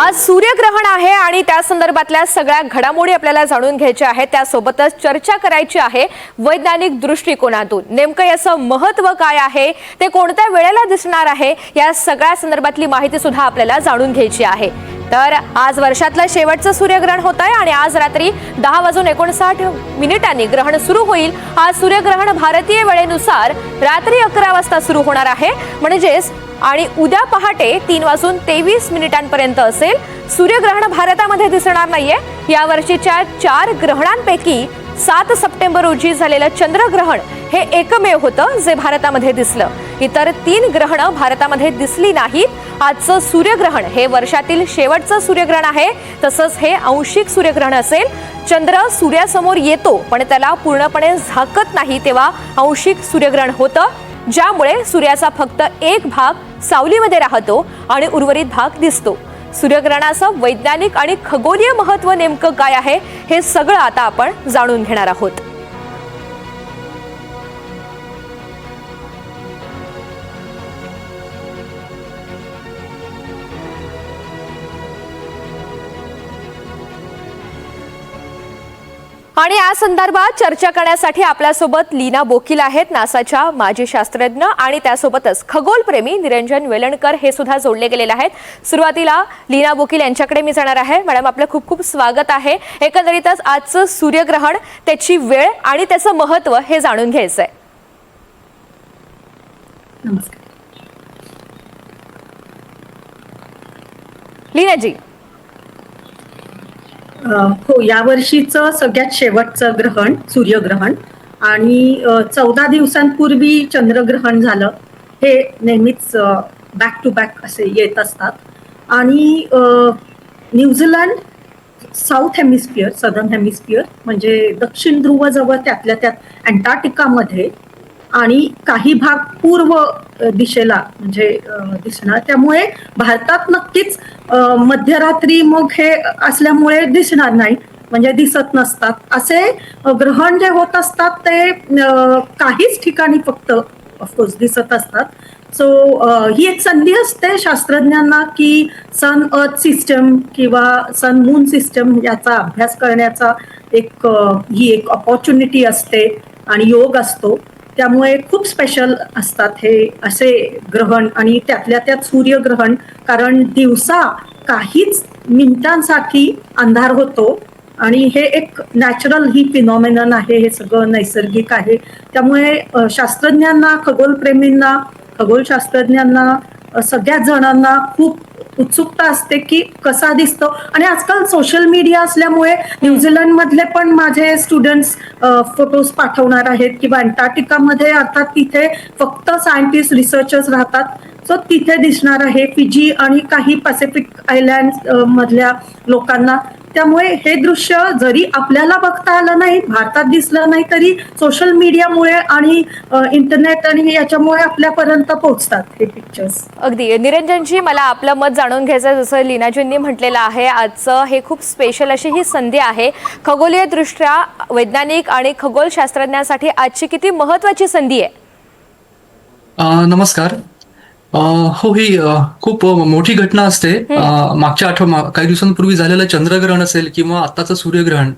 आज सूर्यग्रहण आहे आणि त्या संदर्भातल्या सगळ्या घडामोडी आपल्याला जाणून घ्यायच्या आहेत. त्यासोबतच चर्चा करायची आहे वैज्ञानिक दृष्टिकोनातून. नेमकं याचं महत्त्व काय आहे? ते कोणत्या वेळेला दिसणार आहे? या सगळ्या संदर्भातली माहिती सुद्धा आपल्याला जाणून घ्यायची आहे. तर आज वर्षातलं शेवटचं सूर्यग्रहण होत आहे आणि आज रात्री दहा वाजून एकोणसाठ मिनिटांनी ग्रहण सुरू होईल. हा सूर्यग्रहण भारतीय वेळेनुसार रात्री अकरा वाजता सुरू होणार आहे. म्हणजेच आणि उद्या पहाटे तीन वाजून तेवीस मिनिटांपर्यंत असेल. सूर्यग्रहण भारतामध्ये दिसणार नाहीये. या वर्षीच्या चार ग्रहणांपैकी सात सप्टेंबर रोजी झालेलं चंद्रग्रहण हे एकमेव होतं जे भारतामध्ये दिसलं. इतर तीन ग्रहणं भारतामध्ये दिसली नाहीत. आजचं सूर्यग्रहण हे वर्षातील शेवटचं सूर्यग्रहण आहे. तसंच हे अंशिक सूर्यग्रहण असेल. चंद्र सूर्यासमोर येतो पण त्याला पूर्णपणे झाकत नाही तेव्हा अंशिक सूर्यग्रहण होतं. ज्यामुळे सूर्याचा फक्त एक भाग सावलीमध्ये राहतो आणि उर्वरित भाग दिसतो. सूर्यग्रहणाचं वैज्ञानिक आणि खगोलीय महत्त्व नेमकं काय आहे हे सगळं आता आपण जाणून घेणार आहोत. आणि या संदर्भात चर्चा करण्यासाठी आपल्यासोबत लीना बोकील आहेत नासाच्या माजी शास्त्रज्ञ आणि त्यासोबतच खगोलप्रेमी निरंजन वेलणकर हे सुद्धा जोडले गेलेले आहेत. सुरुवातीला लीना बोकील यांच्याकडे मी जाणार आहे. मॅडम आपलं खूप खूप स्वागत आहे. एकंदरीतच आजचं सूर्यग्रहण त्याची वेळ आणि त्याचं महत्त्व हे जाणून घ्यायचंय. नमस्कार. लीनाजी. हो यावर्षीचं सगळ्यात शेवटचं ग्रहण सूर्यग्रहण आणि चौदा दिवसांपूर्वी चंद्रग्रहण झालं. हे नेहमीच बॅक टू बॅक असे येत असतात. आणि New Zealand south hemisphere southern hemisphere म्हणजे दक्षिण ध्रुवजवळ त्यातल्या त्यात अँटार्क्टिकामध्ये आणि काही भाग पूर्व दिशेला म्हणजे दिसणार. त्यामुळे भारतात नक्कीच मध्यरात्री मग हे असल्यामुळे दिसणार नाही. म्हणजे दिसत नसतात. असे ग्रहण जे होत असतात ते काहीच ठिकाणी फक्त ऑफकोर्स दिसत असतात. सो ही एक संधी असते शास्त्रज्ञांना की सन अर्थ सिस्टम किंवा सन मून सिस्टम याचा अभ्यास करण्याचा एक ही एक ऑपॉर्च्युनिटी असते आणि योग असतो. त्यामुळे खूप स्पेशल असतात हे असे ग्रहण आणि त्यातल्या त्यात सूर्यग्रहण. कारण दिवसा काहीच मिनिटांसाठी अंधार होतो आणि हे एक नॅचरल ही फिनॉमिनन आहे हे सगळं नैसर्गिक आहे. त्यामुळे शास्त्रज्ञांना खगोलप्रेमींना खगोलशास्त्रज्ञांना सगळ्याच जणांना खूप उत्सुकता असते की कसा दिसतो. आणि आजकाल सोशल मीडिया असल्यामुळे न्यूझीलंड मधले पण माझे स्टुडंट्स फोटोज पाठवणार आहेत किंवा अंटार्क्टिकामध्ये अर्थात तिथे फक्त सायंटिस्ट रिसर्चर्स राहतात. सो तिथे दिसणार आहे फिजी आणि काही पॅसिफिक आयलँड मधल्या लोकांना. त्यामुळे हे दृश्य जरी आपल्याला बघता आलं नाही भारतात दिसलं नाही तरी सोशल मीडियामुळे आणि इंटरनेट आणि याच्यामुळे आपल्यापर्यंत पोहोचतात हे पिक्चर्स अगदी. निरंजनजी मला आपलं मत जाणून घ्यायचं. जसं लीनाजींनी म्हटलेलं आहे आजचं हे खूप स्पेशल अशी ही संधी आहे. खगोलीय दृष्ट्या वैज्ञानिक आणि खगोलशास्त्रज्ञांसाठी आजची किती महत्वाची संधी आहे? नमस्कार. हो ही खूप मोठी घटना असते. मागच्या आठवडा काही दिवसांपूर्वी झालेलं चंद्रग्रहण असेल किंवा आत्ताचं सूर्यग्रहण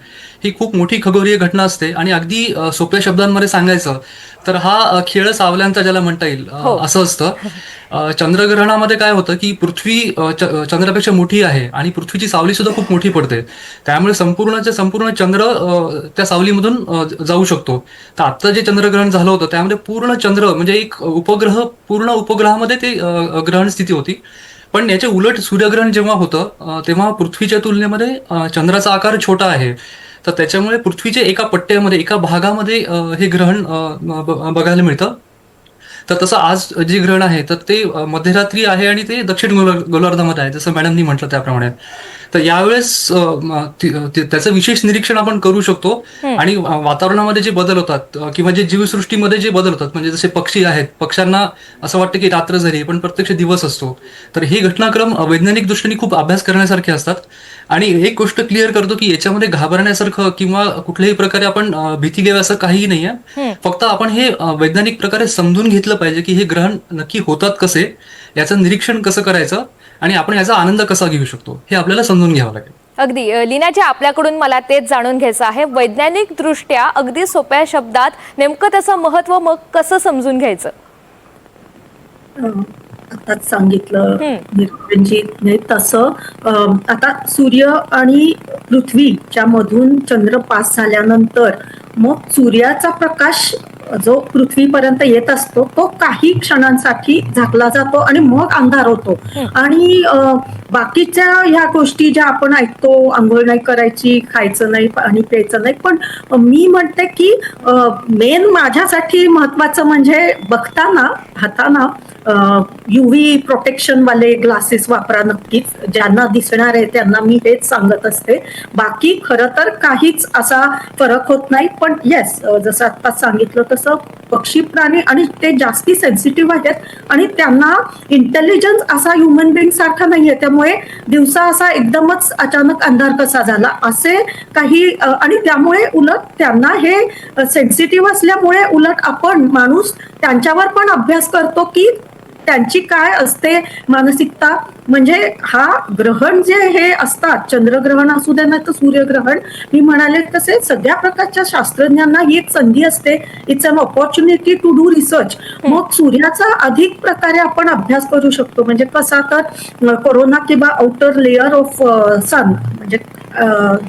ही खूप मोठी खगोलीय घटना असते. आणि अगदी सोप्या शब्दांमध्ये सांगायचं तर हा खेळ सावल्यांचा ज्याला म्हणता येईल हो. असं असतं. चंद्रग्रहणामध्ये काय होतं की पृथ्वी चंद्रापेक्षा मोठी आहे आणि पृथ्वीची सावली सुद्धा खूप मोठी पडते. त्यामुळे संपूर्णच्या संपूर्ण चंद्र त्या सावलीमधून जाऊ शकतो. तर आत्ता जे चंद्रग्रहण झालं होतं त्यामध्ये पूर्ण चंद्र म्हणजे एक उपग्रह पूर्ण उपग्रहामध्ये ते ग्रहण स्थिती होती. पण याच्या उलट सूर्यग्रहण जेव्हा होतं तेव्हा पृथ्वीच्या तुलनेमध्ये चंद्राचा आकार छोटा आहे. तर त्याच्यामुळे पृथ्वीच्या एका पट्ट्यामध्ये एका भागामध्ये हे ग्रहण बघायला मिळतं. तर तसं आज जे ग्रहण आहे तर ते मध्यरात्री आहे आणि ते दक्षिण गोला- गोलार्धामध्ये आहे जसं मॅडमनी म्हटलं त्याप्रमाणे. तर यावेळेस त्याचं विशेष निरीक्षण आपण करू शकतो आणि वातावरणामध्ये जे बदल होतात किंवा जे जीवसृष्टीमध्ये जे बदल होतात म्हणजे जसे पक्षी आहेत पक्ष्यांना असं वाटतं की रात्र झाली पण प्रत्यक्ष दिवस असतो. तर हे घटनाक्रम वैज्ञानिक दृष्टीने खूप अभ्यास करण्यासारखे असतात. आणि एक गोष्ट क्लिअर करतो की याच्यामध्ये घाबरण्यासारखं किंवा कुठल्याही प्रकारे आपण भीती घ्यावी असं काहीही नाहीये. फक्त आपण हे वैज्ञानिक प्रकारे समजून घेतलं बघितलं पाहिजे की हे ग्रहण नक्की होतात कसे याचं निरीक्षण कसं करायचं आणि आपण याचा आनंद कसा घेऊ शकतो हे आपल्याला समजून घ्यावं लागेल. अगदी. लीनाजी आपल्याकडून मला तेच जाणून घ्यायचं आहे. वैज्ञानिक दृष्ट्या अगदी सोप्या शब्दात नेमकं त्याचं महत्त्व मग कसं समजून घ्यायचं? आताच सांगितलं. निरंजनजीने तसं अं, आता सूर्य आणि पृथ्वीच्या मधून चंद्र पास झाल्यानंतर मग सूर्याचा प्रकाश जो पृथ्वीपर्यंत येत असतो तो काही क्षणांसाठी झाकला जातो आणि मग अंधार होतो. आणि बाकीच्या ह्या गोष्टी ज्या आपण ऐकतो आंघोळ नाही करायची खायचं नाही पाणी प्यायचं नाही पण मी म्हणते की मेन माझ्यासाठी महत्वाचं म्हणजे बघताना हाताना युव्ही प्रोटेक्शन वाले ग्लासेस वापरा नक्कीच. ज्यांना दिसणार आहे त्यांना मी हेच सांगत असते. बाकी खरं तर काहीच असा फरक होत नाही. पण येस जसं आता सांगितलं तसं पक्षी प्राणी आणि ते जास्ती सेन्सिटिव्ह आहेत आणि त्यांना इंटेलिजन्स असा ह्युमन बिंग सारखा नाहीये. त्यामुळे दिवसा असा एकदमच अचानक अंधार कसा झाला असे काही आणि त्यामुळे उलट त्यांना हे सेन्सिटिव्ह असल्यामुळे उलट आपण माणूस त्यांच्यावर पण अभ्यास करतो की त्यांची काय असते? मानसिकता म्हणजे हा ग्रहण जे हे असतात चंद्रग्रहण असू दे नाही तर सूर्यग्रहण मी म्हणाले तसे सगळ्या प्रकारच्या शास्त्रज्ञांना ही एक संधी असते. It's an opportunity to do research मग सूर्याचा अधिक प्रकारे आपण अभ्यास करू शकतो. म्हणजे कसा तर कोरोना किंवा आउटर लेअर ऑफ सन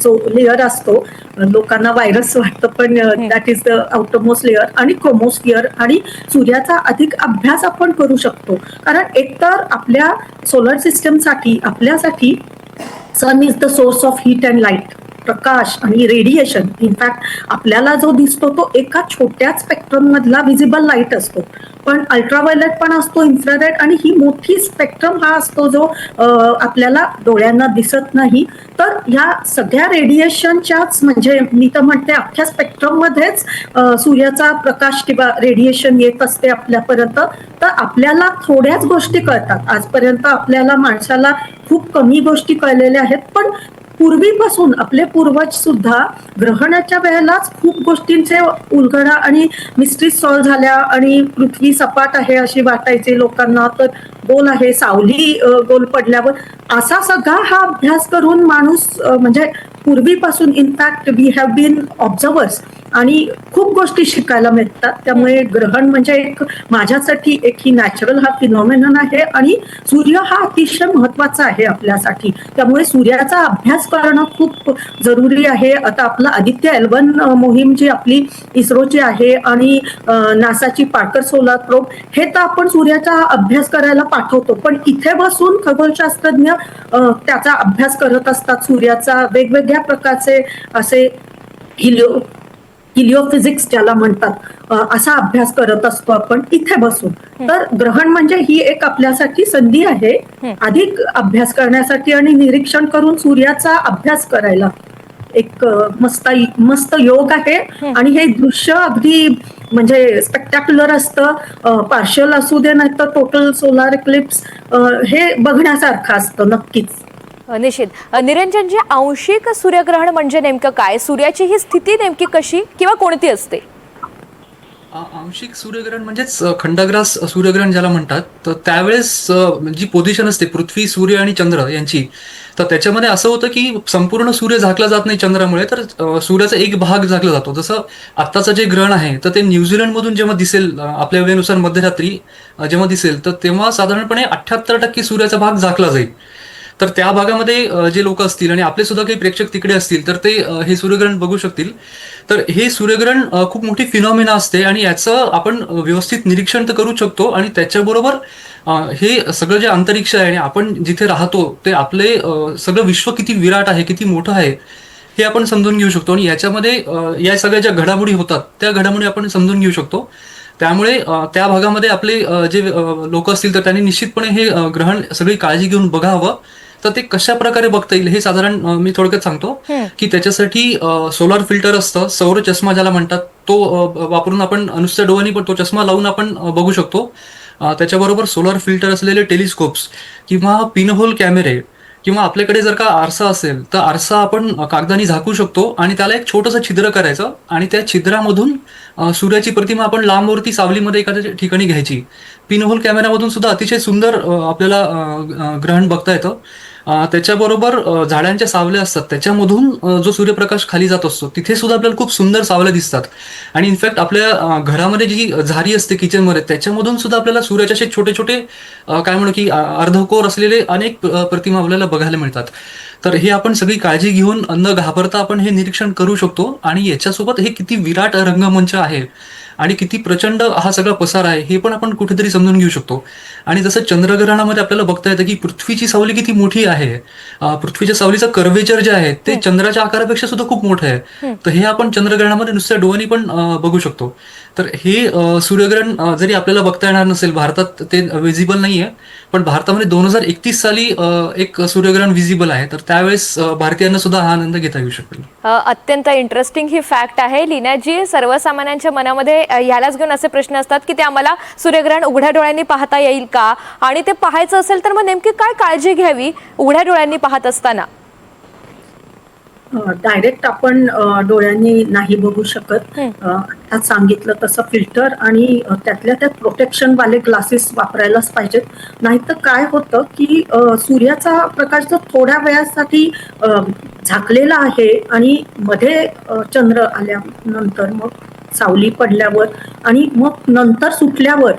जो लेअर असतो लोकांना व्हायरस वाटतं पण that is the outermost layer आणि क्रोमोस्फिअर आणि सूर्याचा अधिक अभ्यास आपण करू शकतो. कारण एकतर आपल्या सोलर सिस्टमसाठी आपल्यासाठी sun is the source of heat and light प्रकाश आणि रेडिएशन इनफॅक्ट आपल्याला जो दिसतो तो एका छोट्या स्पेक्ट्रम मधला विजिबल लाइट असतो. पण अल्ट्राव्हायलेट पण असतो इन्फ्रारेड आणि ही मोठी स्पेक्ट्रम हा असतो जो आपल्याला डोळ्यांना दिसत नाही. तर ह्या सगळ्या रेडिएशनच्याच म्हणजे मी तर म्हणते अख्ख्या स्पेक्ट्रम मध्येच सूर्याचा प्रकाश किंवा रेडिएशन येत असते आपल्यापर्यंत. तर आपल्याला थोड्याच गोष्टी कळतात. आजपर्यंत आपल्याला माणसाला खूप कमी गोष्टी कळलेल्या आहेत. पण पूर्वीपासून आपले पूर्वज सुद्धा ग्रहणाच्या वेळेलाच खूप गोष्टींचे उलगडा आणि मिस्ट्री सॉल्व्ह झाल्या आणि पृथ्वी सपाट आहे अशी वाटायची लोकांना तर गोल आहे सावली गोल पडल्यावर. असा सगळा हा अभ्यास करून माणूस म्हणजे पूर्वीपासून in fact we have been observers आणि खूप गोष्टी शिकायला मिळतात. त्यामुळे ग्रहण म्हणजे एक माझ्यासाठी एक ही नॅचरल हा फिनॉमिनन आहे आणि सूर्य हा अतिशय महत्त्वाचा आहे आपल्यासाठी. त्यामुळे सूर्याचा अभ्यास करणं खूप जरुरी आहे. आता आपलं आदित्य एल्वन मोहीम जी आपली इस्रोची आहे आणि नासाची पार्कर सोलार प्रोब हे तर आपण सूर्याचा अभ्यास करायला पाठवतो. पण इथे बसून खगोलशास्त्रज्ञ त्याचा अभ्यास करत असतात सूर्याचा. वेगवेगळ्या प्रकारचे असे हिलिओ हिलिओफिजिक्स ज्याला म्हणतात असा अभ्यास करत असतो आपण इथे बसून. तर ग्रहण म्हणजे ही एक आपल्यासाठी संधी आहे. अधिक अभ्यास करण्यासाठी आणि निरीक्षण करून सूर्याचा अभ्यास करायला. एक मस्त मस्त योग आहे. आणि हे दृश्य अगदी म्हणजे स्पेक्टॅक्युलर असतं. पार्शियल असू दे नाही तर टोटल सोलार इक्लिप्स हे बघण्यासारखं असतं नक्कीच. निश्चित निरंजनजी आंशिक सूर्यग्रहण म्हणजे नेमकं काय? सूर्याची ही स्थिती नेमकी कशी किंवा कोणती असते? आंशिक सूर्यग्रहण म्हणजेच खंडग्रास सूर्यग्रहण ज्याला म्हणतात तर त्यावेळेस जी पोझिशन असते पृथ्वी सूर्य आणि चंद्र यांची तर त्याच्यामध्ये असं होतं की संपूर्ण सूर्य झाकला जात नाही चंद्रामुळे तर सूर्याचा एक भाग झाकला जातो. जसं आत्ताचं जे ग्रहण आहे तर ते न्यूझीलंडमधून जेव्हा दिसेल आपल्या वेळेनुसार मध्यरात्री जेव्हा दिसेल तर तेव्हा साधारणपणे अठ्ठ्याहत्तर टक्के सूर्याचा भाग झाकला जाईल. तर त्या भागामध्ये जे लोक असतील आणि आपले सुद्धा काही प्रेक्षक तिकडे असतील तर ते हे सूर्यग्रहण बघू शकतील. तर हे सूर्यग्रहण खूप मोठी फिनॉमिना असते आणि याचं आपण व्यवस्थित निरीक्षण तर करू शकतो आणि त्याच्याबरोबर हे सगळं जे अंतरिक्ष आहे आणि आपण जिथे राहतो ते आपले सगळं विश्व किती विराट आहे किती मोठं आहे हे आपण समजून घेऊ शकतो. आणि याच्यामध्ये या सगळ्या ज्या घडामोडी होतात त्या घडामोडी आपण समजून घेऊ शकतो. त्यामुळे त्या भागामध्ये आपले जे लोक असतील तर त्यांनी निश्चितपणे हे ग्रहण सगळी काळजी घेऊन बघावं. तर ते कशा प्रकारे बघता येईल हे साधारण मी थोडक्यात सांगतो की त्याच्यासाठी सोलार फिल्टर असतं सौर चष्मा ज्याला म्हणतात तो वापरून आपण नुसत्या डोळ्यांनी पण तो चष्मा लावून आपण बघू शकतो. त्याच्याबरोबर सोलार फिल्टर असलेले टेलिस्कोप्स किंवा पिनहोल कॅमेरे किंवा आपल्याकडे जर का आरसा असेल तर आरसा आपण कागदाने झाकू शकतो आणि त्याला एक छोटंसं छिद्र करायचं आणि त्या छिद्रामधून सूर्याची प्रतिमा आपण लांबवरती सावलीमध्ये एखाद्या ठिकाणी घ्यायची. पिनहोल कॅमेरामधून सुद्धा अतिशय सुंदर आपल्याला ग्रहण बघता येतं. त्याच्याबरोबर अ, झाडांच्या सावल्या असतात. त्याच्यामधून जो सूर्यप्रकाश खाली जात असतो तिथे सुद्धा आपल्याला खूप सुंदर सावल्या दिसतात. आणि इनफॅक्ट आपल्या घरामध्ये जी झारी असते किचनमध्ये त्याच्यामधून सुद्धा आपल्याला सूर्याचे असे छोटे छोटे काय म्हणू की अर्धकोर असलेले अनेक प्रतिमा आपल्याला बघायला मिळतात. तर हे आपण सगळी काळजी घेऊन न घाबरता आपण हे निरीक्षण करू शकतो. आणि याच्यासोबत हे किती विराट रंगमंच आहे. आणि किती प्रचंड हा सगळा पसार आहे हे पण आपण कुठेतरी समजून घेऊ शकतो. आणि जसं चंद्रग्रहणामध्ये आपल्याला बघता येतं की पृथ्वीची सावली किती मोठी आहे पृथ्वीच्या सावलीचं कर्वेचर जे आहे ते चंद्राच्या आकारापेक्षा सुद्धा खूप मोठं आहे. तर हे आपण चंद्रग्रहणामध्ये नुसत्या डोळ्यांनी पण बघू शकतो. तर हे सूर्यग्रहण जरी आपल्याला बघता येणार नसेल भारतात ते विजिबल नाहीये पण भारतामध्ये दोन हजार एकतीस साली एक सूर्यग्रहण विजिबल आहे. तर त्यावेळेस भारतीयांना सुद्धा हा आनंद घेता येऊ शकेल. अत्यंत इंटरेस्टिंग ही फॅक्ट आहे. लीनाजी सर्वसामान्यांच्या मनामध्ये ह्यालाच घेऊन असे प्रश्न असतात की ते आम्हाला सूर्यग्रहण उघड्या डोळ्यांनी पाहता येईल का? आणि ते पाहायचं असेल तर मग नेमकी काय काळजी घ्यावी? उघड्या डोळ्यांनी पाहत असताना. डायरेक्ट आपण डोळ्यांनी नाही बघू शकत. आता सांगितलं तसं फिल्टर आणि त्यातल्या त्यात प्रोटेक्शन वाले ग्लासेस वापरायलाच पाहिजेत. नाहीतर काय होतं की सूर्याचा प्रकाश जर थोड्या वेळासाठी झाकलेला आहे आणि मध्ये चंद्र आल्यानंतर मग सावली पडल्यावर आणि मग नंतर सुटल्यावर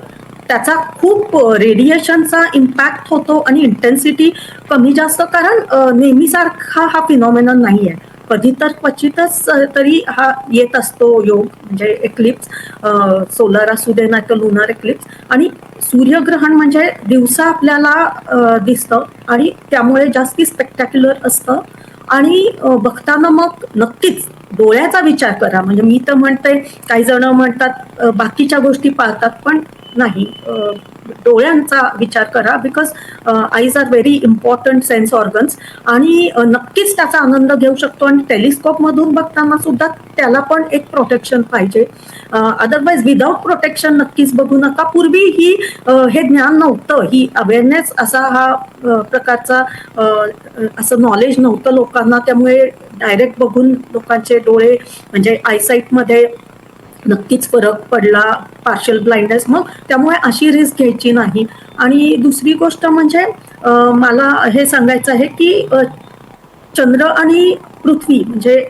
त्याचा खूप रेडिएशनचा इम्पॅक्ट होतो आणि इंटेन्सिटी कमी जास्त. कारण नेहमीसारखा हा फिनॉमिनन नाही आहे कधी तर क्वचितच तरी हा येत असतो योग म्हणजे एक्लिप्स सोलर असू दे नाही तर लुनर एक्लिप्स आणि सूर्यग्रहण म्हणजे दिवसा आपल्याला दिसतं आणि त्यामुळे जास्ती स्पेक्टॅक्युलर असतं. आणि बघताना मग नक्कीच डोळ्याचा विचार करा. म्हणजे मी तर म्हणते काही जण म्हणतात बाकीच्या गोष्टी पाळतात पण नाही. डोळ्यांचा विचार करा because eyes are very important sense organs आणि नक्कीच त्याचा आनंद घेऊ शकतो आणि टेलिस्कोप मधून बघताना सुद्धा त्याला पण एक प्रोटेक्शन पाहिजे. अदरवाईज विदाऊट प्रोटेक्शन नक्कीच बघू नका. पूर्वी ही हे ज्ञान नव्हतं. ही अवेअरनेस असा हा प्रकारचा असं नॉलेज नव्हतं लोकांना. त्यामुळे डायरेक्ट बघून लोकांचे डोळे म्हणजे आयसाईटमध्ये नक्कीच फरक पडला पार्शल ब्लाइंडनेस मग त्यामुळे अशी रिस्क घ्यायची नाही. आणि दुसरी गोष्ट म्हणजे मला हे सांगायचं आहे की चंद्र आणि पृथ्वी म्हणजे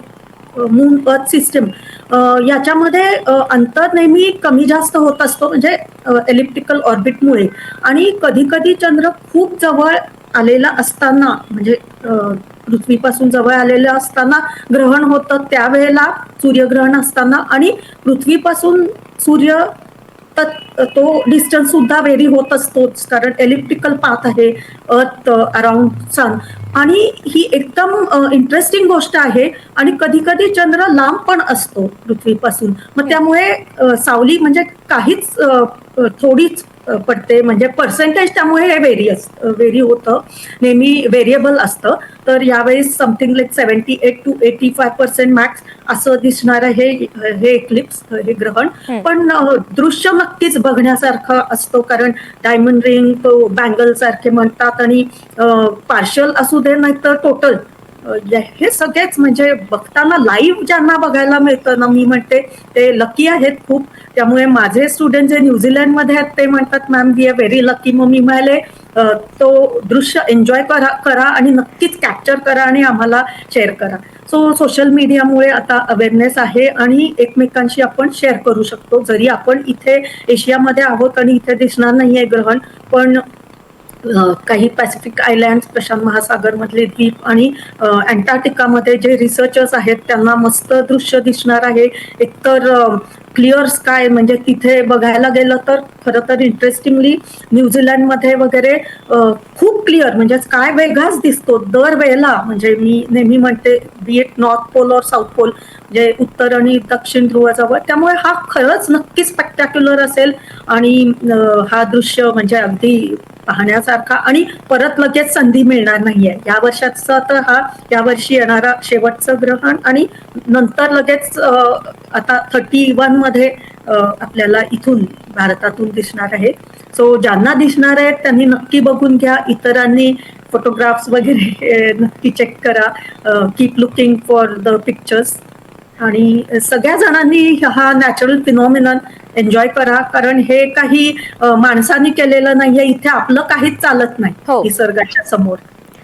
मून अर्थ सिस्टम याच्यामध्ये अंतर नेहमी कमी जास्त होत असतो म्हणजे एलिप्टिकल ऑर्बिटमुळे आणि कधी कधी चंद्र खूप जवळ आलेला असताना म्हणजे पृथ्वीपासून जवळ आलेलं असताना ग्रहण होतं त्यावेळेला सूर्यग्रहण असताना आणि पृथ्वीपासून सूर्य तर तो डिस्टन्स सुद्धा वेरी होत असतोच कारण एलिप्टिकल पाथ आहे अर्थ अराउंड सन आणि ही एकदम इंटरेस्टिंग गोष्ट आहे आणि कधी कधी चंद्र लांब पण असतो पृथ्वीपासून. मग त्यामुळे सावली म्हणजे काहीच थोडीच पडते. म्हणजे पर्सेंटेज त्यामुळे हे व्हेरी व्हेरी होतं. नेहमी व्हेरिएबल असतं. तर यावेळेस something like seventy eight to eighty five percent max असं दिसणारं हे हे एक्लिप्स हे ग्रहण. पण दृश्य नक्कीच बघण्यासारखं असतो. कारण डायमंड रिंग बँगल सारखे म्हणतात आणि पार्शल असू दे नाही तर टोटल हे सगळेच म्हणजे बघताना लाईव्ह ज्यांना बघायला मिळतं ना मी म्हणते ते लकी आहेत खूप. त्यामुळे माझे स्टुडंट जे न्यूझीलंडमध्ये आहेत ते म्हणतात ma'am we are very lucky मग मी म्हणाले तो दृश्य एन्जॉय करा करा आणि नक्कीच कॅप्चर करा आणि आम्हाला शेअर करा. सो सोशल मीडियामुळे आता अवेअरनेस आहे आणि एकमेकांशी आपण शेअर करू शकतो. जरी आपण इथे एशियामध्ये आहोत आणि इथे दिसणार नाही आहे ग्रहण पण काही पॅसिफिक आयलँड प्रशांत महासागरमधले द्वीप आणि अँटार्क्टिकामध्ये जे रिसर्चर्स आहेत त्यांना मस्त दृश्य दिसणार आहे. एकतर क्लिअर स्काय म्हणजे तिथे बघायला गेलं तर खरं तर इंटरेस्टिंगली न्यूझीलंडमध्ये वगैरे खूप क्लिअर म्हणजे स्काय वेगळाच दिसतो. दर वेळेला म्हणजे मी नेहमी म्हणते बी एट नॉर्थ पोल और साऊथ पोल म्हणजे उत्तर आणि दक्षिण ध्रुवाजवळ त्यामुळे हा खरंच नक्की स्पेक्टॅक्युलर असेल. आणि हा दृश्य म्हणजे अगदी पाहण्यासारखा आणि परत लगेच संधी मिळणार नाहीये. या वर्षाचा तर हा या वर्षी येणारा शेवटचं ग्रहण आणि नंतर लगेच आता थर्टी वनमध्ये आपल्याला इथून भारतातून दिसणार आहे. सो ज्यांना दिसणार आहेत त्यांनी नक्की बघून घ्या. इतरांनी फोटोग्राफ्स वगैरे नक्की चेक करा. Keep looking for the pictures आणि सगळ्या जणांनी हा नॅचरल फिनॉमिनन एन्जॉय करा. कारण हे काही माणसाने केलेलं नाहीये इथे आपलं काहीच चालत हो. नाही निसर्गाच्या समोर.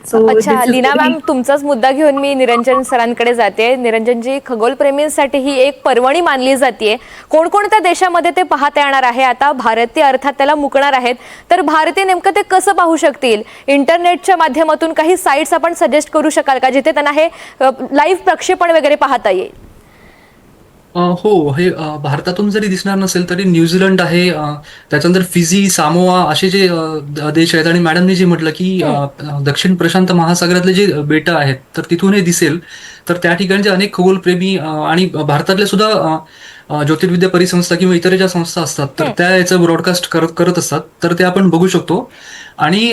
सो अच्छा लीना मॅम तुमचाच मुद्दा घेऊन मी निरंजन सरांकडे जाते. निरंजनजी खगोलप्रेमींसाठी ही एक पर्वणी मानली जाते कोणकोणत्या देशामध्ये ते पाहता येणार आहे? आता भारतीय अर्थात त्याला मुकणार आहेत. तर भारतीय नेमकं ते कसं पाहू शकतील? इंटरनेटच्या माध्यमातून काही साईट्स आपण सजेस्ट करू शकाल का जिथे त्यांना हे लाईव्ह प्रक्षेपण वगैरे पाहता येईल? अ, हो हे अ, भारतातून जरी दिसणार नसेल तरी न्यूझीलंड आहे अ, त्याच्यानंतर फिजी सामोआ असे जे अ, द- देश आहेत. आणि मॅडमनी जे म्हटलं की अ, दक्षिण प्रशांत महासागरातले जे बेटं आहेत तर तिथून हे दिसेल. तर त्या ठिकाणचे अनेक खगोलप्रेमी अ, आणि भारतातले सुद्धा अ, अ, ज्योतिर्विद्या परिसंस्था किंवा इतर ज्या संस्था असतात तर त्या याचं ब्रॉडकास्ट करत करत असतात. तर ते आपण बघू शकतो. आणि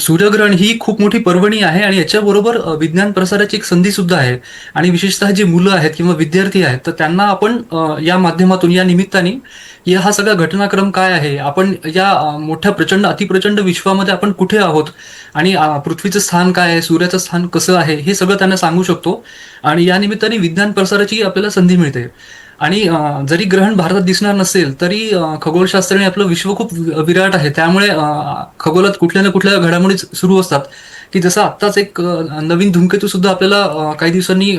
सूर्यग्रहण ही खूप मोठी पर्वणी आहे आणि याच्याबरोबर विज्ञान प्रसाराची एक संधी सुद्धा आहे. आणि विशेषतः जे मुलं आहेत किंवा विद्यार्थी आहेत तर त्यांना आपण या माध्यमातून या निमित्ताने या हा सगळा घटनाक्रम काय आहे आपण या मोठ्या प्रचंड अतिप्रचंड विश्वामध्ये आपण कुठे आहोत आणि पृथ्वीचं स्थान काय आहे सूर्याचं स्थान कसं आहे हे सगळं त्यांना सांगू शकतो. आणि या निमित्ताने विज्ञान प्रसाराची आपल्याला संधी मिळते. आणि जरी ग्रहण भारतात दिसणार नसेल तरी खगोलशास्त्राने आपलं विश्व खूप विराट आहे. त्यामुळे खगोलात कुठल्या ना कुठल्या घडामोडी सुरू असतात. की जसं आत्ताच एक नवीन धूमकेतू सुद्धा आपल्याला काही दिवसांनी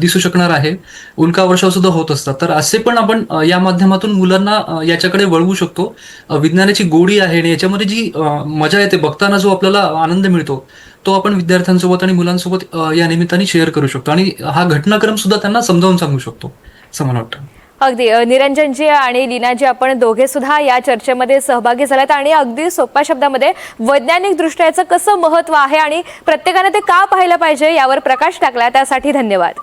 दिसू शकणार आहे. उल्का वर्षाव सुद्धा होत असतात. तर असे पण आपण या माध्यमातून मुलांना याच्याकडे वळवू शकतो. विज्ञानाची गोडी आहे आणि याच्यामध्ये जी मजा येते बघताना जो आपल्याला आनंद मिळतो तो आपण विद्यार्थ्यांसोबत आणि मुलांसोबत या निमित्ताने शेअर करू शकतो. आणि हा घटनाक्रम सुद्धा त्यांना समजावून सांगू शकतो. असं मला वाटतं. अगदी. निरंजनजी आणि लीनाजी आपण दोघे सुद्धा या चर्चेमध्ये सहभागी झाल्यात आणि अगदी सोप्या शब्दामध्ये वैज्ञानिक दृष्ट्या याचं कसं महत्त्व आहे आणि प्रत्येकाने ते का पाहायला पाहिजे यावर प्रकाश टाकला. त्यासाठी धन्यवाद.